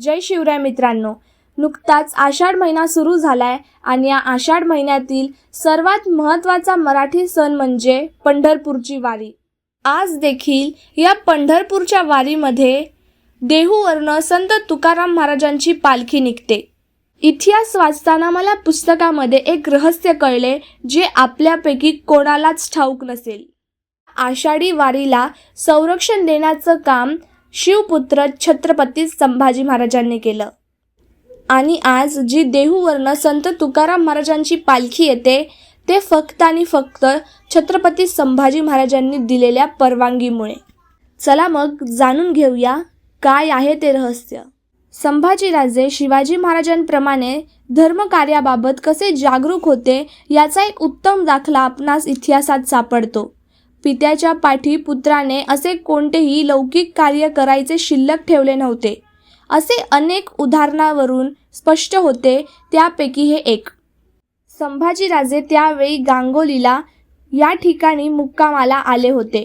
जय शिवराय मित्रांनो. नुकताच आषाढ महिना सुरू झालाय आणि या आषाढ महिन्यातील सर्वात महत्त्वाचा मराठी सण म्हणजे पंढरपूरची वारी. आज देखील या पंढरपूरच्या वारीमध्ये देहूवरनं संत तुकाराम महाराजांची पालखी निघते. इतिहास वाचताना मला पुस्तकामध्ये एक रहस्य कळले जे आपल्यापैकी कोणालाच ठाऊक नसेल. आषाढी वारीला संरक्षण देण्याचं काम शिवपुत्र छत्रपती संभाजी महाराजांनी केलं. आणि आज जी देहूवरनं संत तुकाराम महाराजांची पालखी येते ते फक्त आणि फक्त छत्रपती संभाजी महाराजांनी दिलेल्या परवानगीमुळे. चला मग जाणून घेऊया काय आहे ते रहस्य. संभाजीराजे शिवाजी महाराजांप्रमाणे धर्मकार्याबाबत कसे जागरूक होते याचा एक उत्तम दाखला आपणास इतिहासात सापडतो. पित्याच्या पाठी पुत्राने असे कोणतेही लौकिक कार्य करायचे शिल्लक ठेवले नव्हते. असे अनेक उदाहरणावरून स्पष्ट होते त्यापैकी हे एक. संभाजीराजे त्यावेळी गांगोलीला या ठिकाणी मुक्कामाला आले होते.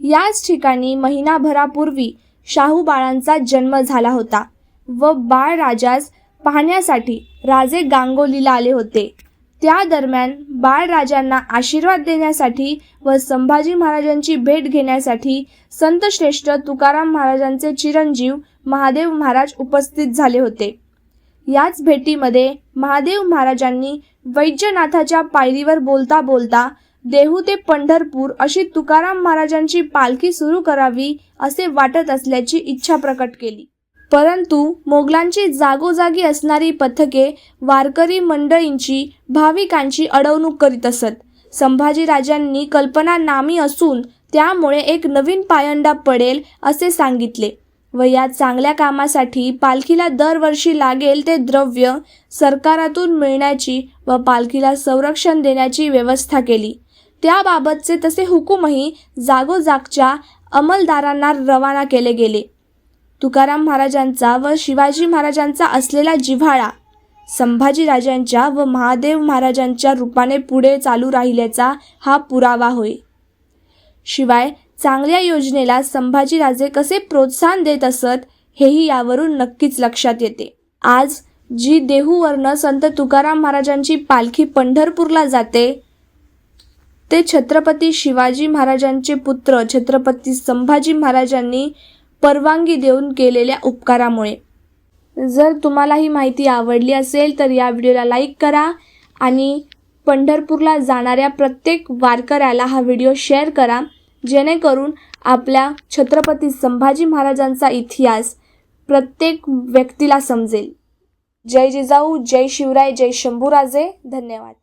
याच ठिकाणी महिनाभरापूर्वी शाहू बाळांचा जन्म झाला होता व बाळ राजास पाहण्यासाठी राजे गांगोलीला आले होते. त्या दरम्यान बाळराजांना आशीर्वाद देण्यासाठी व संभाजी महाराजांची भेट घेण्यासाठी संतश्रेष्ठ तुकाराम महाराजांचे चिरंजीव महादेव महाराज उपस्थित झाले होते. याच भेटीमध्ये महादेव महाराजांनी वैद्यनाथाच्या पायरीवर बोलता बोलता देहू ते पंढरपूर अशी तुकाराम महाराजांची पालखी सुरू करावी असे वाटत असल्याची इच्छा प्रकट केली. परंतु मोगलांची जागोजागी असणारी पथके वारकरी मंडळींची भाविकांची अडवणूक करीत असत. संभाजीराजांनी कल्पना नामी असून त्यामुळे एक नवीन पायंडा पडेल असे सांगितले व या चांगल्या कामासाठी पालखीला दरवर्षी लागेल ते द्रव्य सरकारातून मिळण्याची व पालखीला संरक्षण देण्याची व्यवस्था केली. त्याबाबतचे तसे हुकूमही जागोजागच्या अंमलदारांना रवाना केले गेले. तुकाराम महाराजांचा व शिवाजी महाराजांचा असलेला जिव्हाळा संभाजीराजांच्या व महादेव महाराजांच्या रूपाने पुढे चालू राहिल्याचा हा पुरावा होय. शिवाय चांगल्या योजनेला संभाजीराजे कसे प्रोत्साहन देत असत हेही यावरून नक्कीच लक्षात येते. आज जी देहूवरनं संत तुकाराम महाराजांची पालखी पंढरपूरला जाते ते छत्रपती शिवाजी महाराजांचे पुत्र छत्रपती संभाजी महाराजांनी परवानगी देऊन केलेल्या उपकारामुळे. जर तुम्हाला ही माहिती आवडली असेल तर या व्हिडिओला लाईक करा आणि पंढरपूरला जाणाऱ्या प्रत्येक वारकऱ्याला हा व्हिडिओ शेअर करा जेणेकरून आपल्या छत्रपती संभाजी महाराजांचा इतिहास प्रत्येक व्यक्तीला समजेल. जय जिजाऊ जय शिवराय जय शंभूराजे. धन्यवाद.